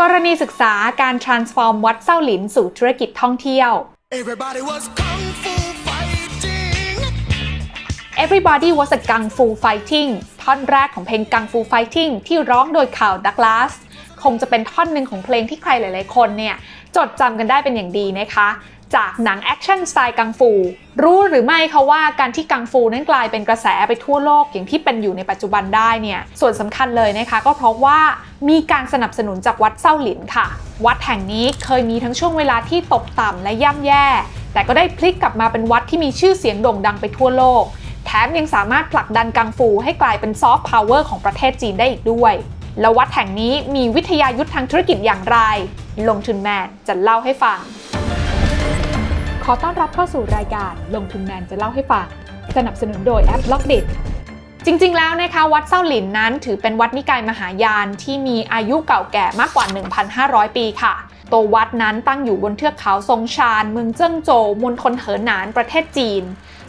กรณีศึกษาการ transform วัดเส้าหลินสู่ธุรกิจท่องเที่ยว Everybody was kung fu fighting. Everybody was a Kung Fu Fighting ท่อนแรกของเพลง Kung Fu Fighting ที่ร้องโดยข่าวดักลาสคงจะเป็นท่อนหนึ่งของเพลงที่ใครหลาย ๆ คนเนี่ยจดจำกันได้เป็นอย่างดีนะคะ จากหนังแอคชั่นสไตล์กังฟู รู้หรือไม่คะว่าการที่กังฟูนั้นกลายเป็นกระแสไปทั่วโลกอย่างที่เป็นอยู่ในปัจจุบันได้เนี่ยส่วนสำคัญเลยนะคะ ก็เพราะว่ามีการสนับสนุนจากวัดเส้าหลินค่ะ วัดแห่งนี้เคยมีทั้งช่วงเวลาที่ตกต่ำและย่ำแย่ แต่ก็ได้พลิกกลับมาเป็นวัดที่มีชื่อเสียงโด่งดังไปทั่วโลก แถมยังสามารถผลักดันกังฟูให้กลายเป็นซอฟต์พาวเวอร์ของประเทศจีนได้อีกด้วยแล้ววัดแห่งนี้มีวิทยายุทธทางธุรกิจอย่างไร ลงทุนแมนจะเล่าให้ฟัง ขอต้อนรับเข้าสู่รายการลงทุนแมนจะเล่าให้ฟัง สนับสนุนโดยแอปล็อกเดจริงๆ แล้วนะคะวัดเส้าหลินนั้นถือเป็นวัดนิกายมหายานที่มีอายุเก่าแก่มากกว่า 1,500 ปีค่ะ ตัววัดนั้นตั้งอยู่บนเทือกเขาซงชานเมืองเจิ้งโจวมณฑลเหอหนานประเทศจีน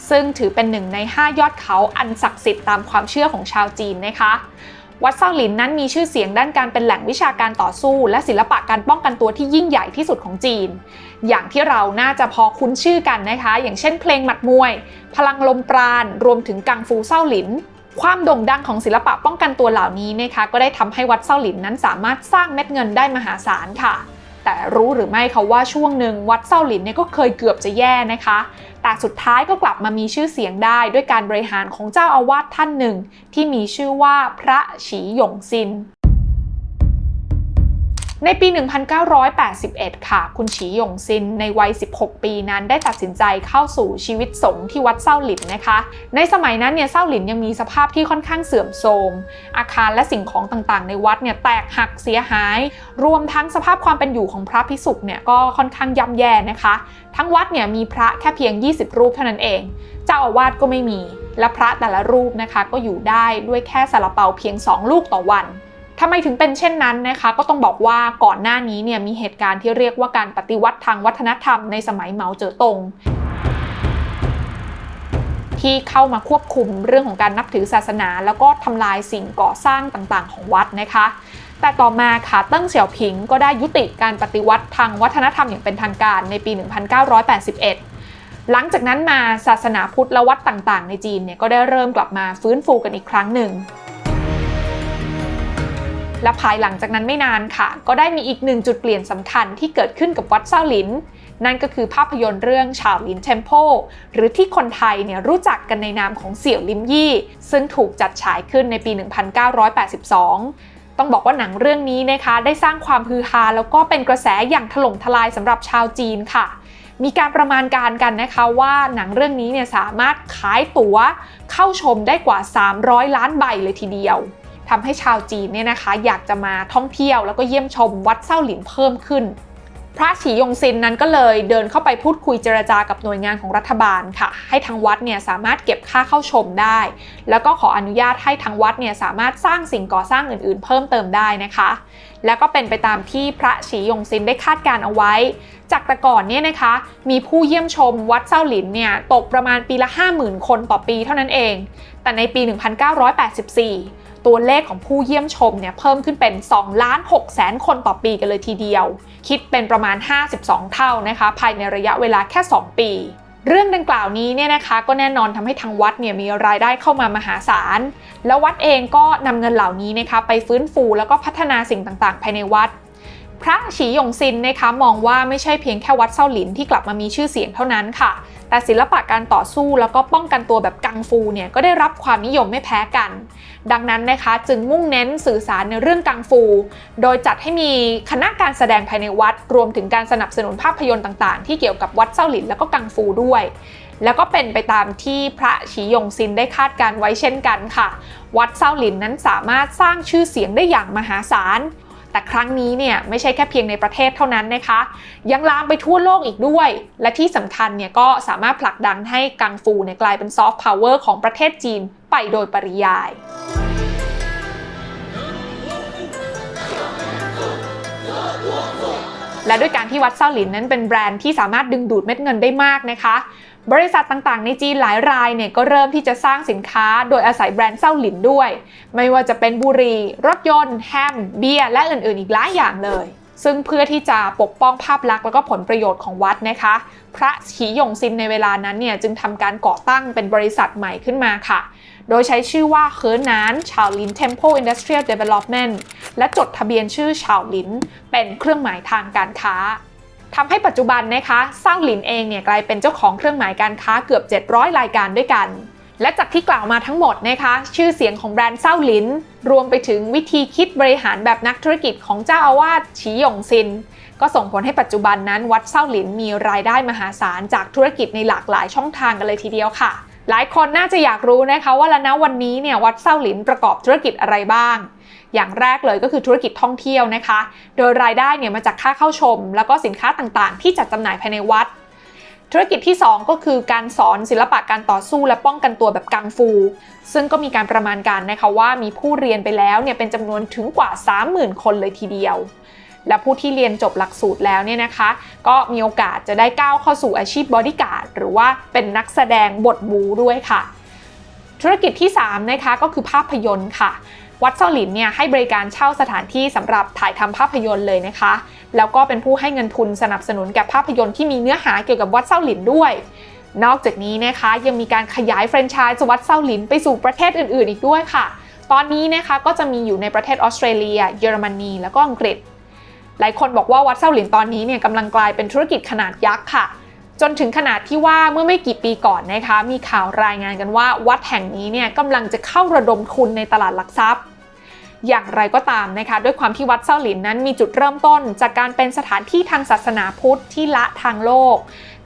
ซึ่งถือเป็นหนึ่งใน 5 ยอดเขาอันศักดิ์สิทธิ์ตามความเชื่อของชาวจีนนะคะ วัดเซาหลินนั้นมีชื่อเสียงด้านการเป็นแหล่งวิชาการต่อสู้ และศิลปะการป้องกันตัวที่ยิ่งใหญ่ที่สุดของจีน อย่างที่เราน่าจะพอคุ้นชื่อกันนะคะ อย่างเช่นเพลงหมัดมวย พลังลมปราณ รวมถึงกังฟูเซาหลิน ความโด่งดังของศิลปะป้องกันตัวเหล่านี้นะคะ ก็ได้ทำให้วัดเซาหลินนั้นสามารถสร้างเม็ดเงินได้มหาศาลค่ะแต่รู้หรือไม่คะว่าช่วงหนึ่งวัดเซาหลินเนี่ยก็เคยเกือบจะแย่นะคะ แต่สุดท้ายก็กลับมามีชื่อเสียงได้ด้วยการบริหารของเจ้าอาวาสท่านหนึ่ง ที่มีชื่อว่าพระฉีหยงซิน ในปี 1981 ค่ะ คุณฉีหยงซินในวัย 16 ปีนั้นได้ตัดสินใจเข้าสู่ชีวิตสงฆ์ที่วัดเส้าหลินนะคะ ในสมัยนั้นเนี่ยเส้าหลินยังมีสภาพที่ค่อนข้างเสื่อมโทรม อาคารและสิ่งของต่างๆ ในวัดเนี่ยแตกหักเสียหาย รวมทั้งสภาพความเป็นอยู่ของพระพิสุกเนี่ยก็ค่อนข้างย่ำแย่นะคะ ทั้งวัดเนี่ยมีพระแค่เพียง 20 รูปเท่านั้นเอง เจ้าอาวาสก็ไม่มี และพระแต่ละรูปนะคะก็อยู่ได้ด้วยแค่ซาลาเปาเพียง 2 ลูกต่อวัน ทำไมถึงเป็นเช่นนั้นนะคะ ก็ต้องบอกว่าก่อนหน้านี้เนี่ยมีเหตุการณ์ที่เรียกว่าการปฏิวัติทางวัฒนธรรมในสมัยเหมาเจ๋อตงที่เข้ามาควบคุมเรื่องของการนับถือศาสนา แล้วก็ทำลายสิ่งก่อสร้างต่างๆ ของวัดนะคะ แต่ต่อมาค่ะเติ้งเสี่ยวผิงก็ได้ยุติการปฏิวัติทางวัฒนธรรมอย่างเป็นทางการในปี 1981 หลังจากนั้นมาศาสนาพุทธและวัดต่างๆ ในจีนเนี่ยก็ได้เริ่มกลับมาฟื้นฟูกันอีกครั้งหนึ่ง และภายหลังจากนั้นไม่นานค่ะ ก็ได้มีอีกหนึ่งจุดเปลี่ยนสำคัญที่เกิดขึ้นกับวัดเซาหลิน นั่นก็คือภาพยนตร์เรื่องชาวลินเทมโพหรือที่คนไทยเนี่ยรู้จักกันในนามของเสี่ยวลิมยี่ ซึ่งถูกจัดฉายขึ้นในปี 1982ต้องบอกว่าหนังเรื่องนี้นะคะได้สร้างความฮือฮาแล้วก็เป็นกระแสอย่างถล่มทลายสำหรับชาวจีนค่ะ มีการประมาณการกันนะคะว่าหนังเรื่องนี้เนี่ยสามารถขายตั๋วเข้าชมได้กว่า 300 ล้านใบเลยทีเดียว ทำให้ชาวจีนเนี่ยนะคะอยากจะมาท่องเที่ยวแล้วก็เยี่ยมชมวัดเส้าหลินเพิ่มขึ้น พระฉียงซินนั้นก็เลยเดินเข้าไปพูดคุยเจรจากับหน่วยงานของรัฐบาลค่ะ ให้ทางวัดเนี่ยสามารถเก็บค่าเข้าชมได้ แล้วก็ขออนุญาตให้ทางวัดเนี่ยสามารถสร้างสิ่งก่อสร้างอื่นๆ เพิ่มเติมได้นะคะ แล้วก็เป็นไปตามที่พระฉียงซินได้คาดการเอาไว้ จากแต่ก่อนเนี่ยนะคะมีผู้เยี่ยมชมวัดเส้าหลินเนี่ยตกประมาณปีละ 50,000 คนต่อปีเท่านั้นเอง แต่ในปี 1984 ตัวเลขของผู้เยี่ยมชมเนี่ยเพิ่มขึ้นเป็น2ล้าน6แสนคนต่อปีกันเลยทีเดียว คิดเป็นประมาณ 52 เท่านะคะ ภายในระยะเวลาแค่ 2 ปีเรื่องดังกล่าวนี้เนี่ยนะคะก็แน่นอนทำให้ทางวัดเนี่ยมีรายได้เข้ามามหาศาล แล้ววัดเองก็นำเงินเหล่านี้นะคะไปฟื้นฟูแล้วก็พัฒนาสิ่งต่างๆ ภายในวัด พระฉีหยงซินนะคะมองว่าไม่ใช่เพียงแค่วัดเส้าหลินที่กลับมามีชื่อเสียงเท่านั้นค่ะ แต่ศิลปะการต่อสู้แล้วก็ป้องกันตัวแบบกังฟูเนี่ยก็ได้รับความนิยมไม่แพ้กัน ดังนั้นนะคะจึงมุ่งเน้นสื่อสารในเรื่องกังฟู โดยจัดให้มีคณะการแสดงภายในวัด รวมถึงการสนับสนุนภาพยนตร์ต่างๆ ที่เกี่ยวกับวัดเส้าหลินแล้วก็กังฟูด้วย แล้วก็เป็นไปตามที่พระฉีหยงซินได้คาดการไว้เช่นกันค่ะ วัดเส้าหลินนั้นสามารถสร้างชื่อเสียงได้อย่างมหาศาล แต่ครั้งนี้เนี่ยไม่ใช่แค่เพียงในประเทศเท่านั้นนะคะ ยังลามไปทั่วโลกอีกด้วย และที่สำคัญเนี่ยก็สามารถผลักดันให้กังฟูเนี่ยกลายเป็นซอฟต์พาวเวอร์ของประเทศจีนไปโดยปริยายและด้วยการที่วัดเซาหลินนั้นเป็นแบรนด์ที่สามารถดึงดูดเม็ดเงินได้มากนะคะ บริษัทต่างๆ ในจีนหลายรายเนี่ยก็เริ่มที่จะสร้างสินค้าโดยอาศัยแบรนด์เซาหลินด้วย ไม่ว่าจะเป็นบุหรี่ รถยนต์ แฮม เบียร์ และอื่นๆ อีกหลายอย่างเลย ซึ่งเพื่อที่จะปกป้องภาพลักษณ์และก็ผลประโยชน์ของวัดนะคะ พระฉีหยงซินในเวลานั้นเนี่ยจึงทำการก่อตั้งเป็นบริษัทใหม่ขึ้นมาค่ะ โดยใช้ชื่อว่าเคิร์นานชาวลิน Temple Industrial Development และจดทะเบียนชื่อชาวลินเป็นเครื่องหมายทางการค้า ทำให้ปัจจุบันนะคะเซาหลินเองเนี่ยกลายเป็นเจ้าของเครื่องหมายการค้าเกือบ 700 รายการด้วยกัน และจากที่กล่าวมาทั้งหมดนะคะชื่อเสียงของแบรนด์เซ้าหลิน รวมไปถึงวิธีคิดบริหารแบบนักธุรกิจของเจ้าอาวาสฉีหยงซิน ก็ส่งผลให้ปัจจุบันนั้นวัดเซ้าหลินมีรายได้มหาศาลจากธุรกิจในหลากหลายช่องทางกันเลยทีเดียวค่ะ หลายคนน่าจะอยากรู้นะคะว่าแล้วนะวันนี้เนี่ยวัดเซ้าหลินประกอบธุรกิจอะไรบ้าง อย่างแรกเลยก็คือธุรกิจท่องเที่ยวนะคะ โดยรายได้เนี่ยมาจากค่าเข้าชม แล้วก็สินค้าต่างๆ ที่จัดจำหน่ายภายในวัด ธุรกิจที่ 2 ก็คือการสอนศิลปะการต่อสู้และป้องกันตัวแบบกังฟู ซึ่งก็มีการประมาณการนะคะว่ามีผู้เรียนไปแล้วเนี่ยเป็นจำนวนถึงกว่า 30,000 คนเลยทีเดียวและผู้ที่เรียนจบหลักสูตรแล้วเนี่ยนะคะ ก็มีโอกาสจะได้ก้าวเข้าสู่อาชีพบอดี้การ์ดหรือว่าเป็นนักแสดงบทบูด้วยค่ะ ธุรกิจที่3นะคะก็คือภาพยนตร์ค่ะ วัดเซาหลินเนี่ยให้บริการเช่าสถานที่สำหรับถ่ายทำภาพยนตร์เลยนะคะ แล้วก็เป็นผู้ให้เงินทุนสนับสนุนแก่ภาพยนตร์ที่มีเนื้อหาเกี่ยวกับวัดเซาหลินด้วย นอกจากนี้นะคะยังมีการขยายแฟรนไชส์วัดเซาหลินไปสู่ประเทศอื่น ๆ อีกด้วยค่ะ ตอนนี้นะคะก็จะมีอยู่ในประเทศออสเตรเลีย เยอรมนี แล้วก็อังกฤษ หลายคนบอกว่าวัดเซาหลินตอนนี้เนี่ยกำลังกลายเป็นธุรกิจขนาดยักษ์ค่ะจนถึงขนาดที่ว่าเมื่อไม่กี่ปีก่อนนะคะ มีข่าวรายงานกันว่าวัดแห่งนี้เนี่ยกำลังจะเข้าระดมทุนในตลาดหลักทรัพย์ อย่างไรก็ตามนะคะ ด้วยความที่วัดเซาหลินนั้นมีจุดเริ่มต้น จากการเป็นสถานที่ทางศาสนาพุทธที่ละทางโลก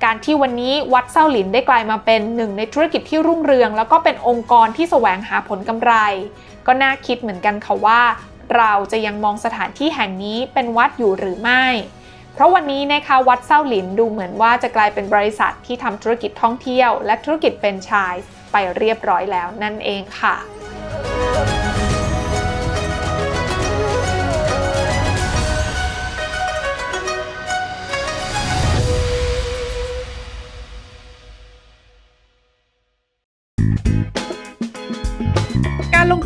การที่วันนี้วัดเซาหลินได้กลายมาเป็นหนึ่งในธุรกิจที่รุ่งเรือง แล้วก็เป็นองค์กรที่แสวงหาผลกำไร ก็น่าคิดเหมือนกันค่ะว่า เราจะยังมองสถานที่แห่งนี้เป็นวัดอยู่หรือไม่ เพราะวันนี้นะคะวัดเซาหลินดูเหมือนว่าจะกลายเป็นบริษัทที่ทำธุรกิจท่องเที่ยว และธุรกิจเป็นชายไปเรียบร้อยแล้วนั่นเองค่ะ